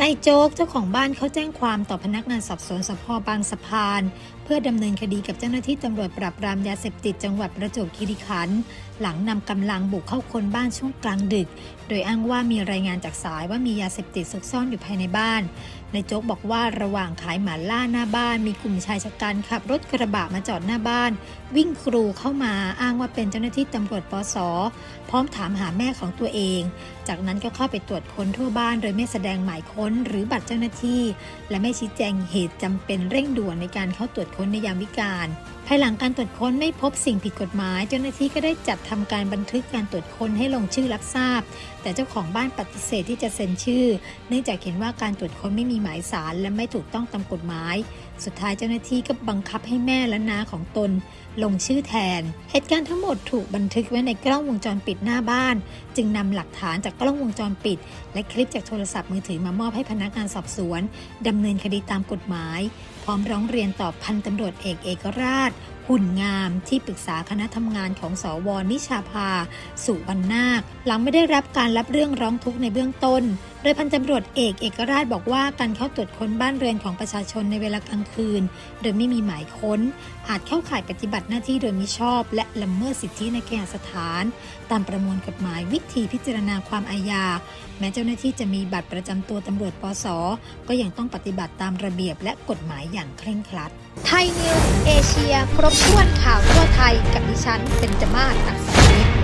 นายโจ๊กเจ้าของบ้านเขาแจ้งความต่อพนักงานสอบสวนสพบางสะพาน เพื่อดำเนินคดีกับเจ้าหน้าที่ตำรวจปราบปรามยาเสพติดจังหวัดประจวบคีรีขันธ์หลังนำกำลังบุกเข้าคนบ้านช่วงกลางดึก โดยอ้างว่ามีรายงานจากสายว่ามียาเสพติดซุกซ่อนอยู่ภายในบ้านนายโจ๊กบอกว่าระหว่างขายหมาล่าหน้าบ้าน มีกลุ่มชายชะกันขับรถกระบะมาจอดหน้าบ้าน วิ่งกรูเข้ามาอ้างว่าเป็นเจ้าหน้าที่ตำรวจปสพร้อมถามหาแม่ของตัวเองจากนั้นก็เข้าไปตรวจค้นทั่วบ้านโดยไม่แสดงหมายค้นหรือบัตรเจ้าหน้าที่ และไม่ชี้แจงเหตุจำเป็นเร่งด่วนในการเข้าตรวจค้นในยามวิกาลภายหลังการตรวจค้นไม่พบสิ่งผิดกฎหมาย เจ้าหน้าที่ก็ได้จัดทำการบันทึกการตรวจค้นให้ลงชื่อรับทราบ แต่เจ้าของบ้านปฏิเสธที่จะเซ็นชื่อ เนื่องจากเห็นว่าการตรวจค้นไม่มีหมายสารและไม่ถูกต้องตามกฎหมายสุดท้ายเจ้าหน้าที่ก็บังคับให้แม่และน้าของตนลงชื่อแทน เหตุการณ์ทั้งหมดถูกบันทึกไว้ในกล้องวงจรปิดหน้าบ้าน จึงนำหลักฐานจากกล้องวงจรปิด และคลิปจากโทรศัพท์มือถือมามอบให้พนักงานสอบสวนดำเนินคดีตามกฎหมาย พร้อมร้องเรียนต่อพันตำรวจเอกเอกราช หุ่นงามที่ปรึกษาคณะทำงานของสวนิชาภา สุวรรณนาคหลังไม่ได้รับการรับเรื่องร้องทุกข์ในเบื้องต้น โดยพันตำรวจเอกเอกราชบอกว่าการเข้าตรวจค้นบ้านเรือนของประชาชนในเวลากลางคืน โดยไม่มีหมายค้น อาจเข้าข่ายปฏิบัติหน้าที่โดยมิชอบ และละเมิดสิทธิในเคหสถาน ตามประมวลกฎหมายวิธีพิจารณาความอาญา แม้เจ้าหน้าที่จะมีบัตรประจำตัวตำรวจปสก็ยังต้องปฏิบัติตามระเบียบและกฎหมายอย่างเคร่งครัด ไทยนิวส์เอเชีย ครบถ้วนข่าวทั่วไทยกับดิฉันเบนจมาศอักษร